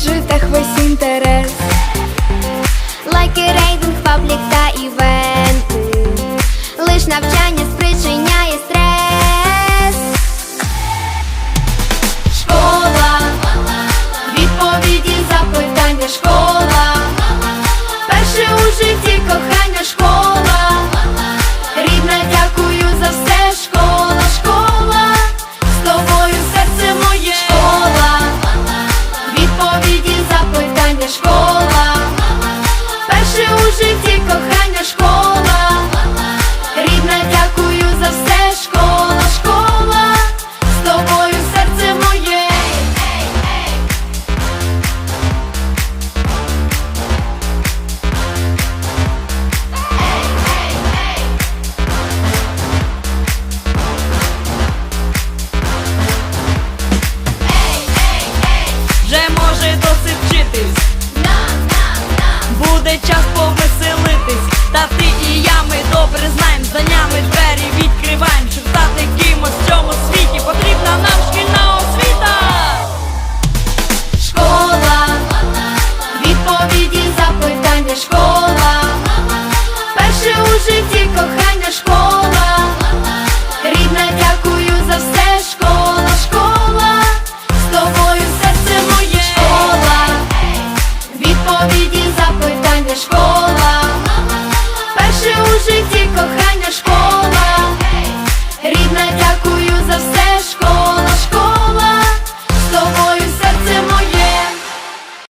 фешн гаджетах весь інтерес. Лайки, рейтинг, паблік та івенти. Лиш навчання спричиняє стрес. Школа, відповіді, запитання, школа. Перше у житті кохання, школа. веселитись, буде час повеселитись, та ти і я ми добре знаєм, за нами двері відкриваєм, щоб стати кимось в цьому світі. Потрібна нам шкільна освіта. Школа, відповіді, запитання, школа, перше у житті кохання школа. школа.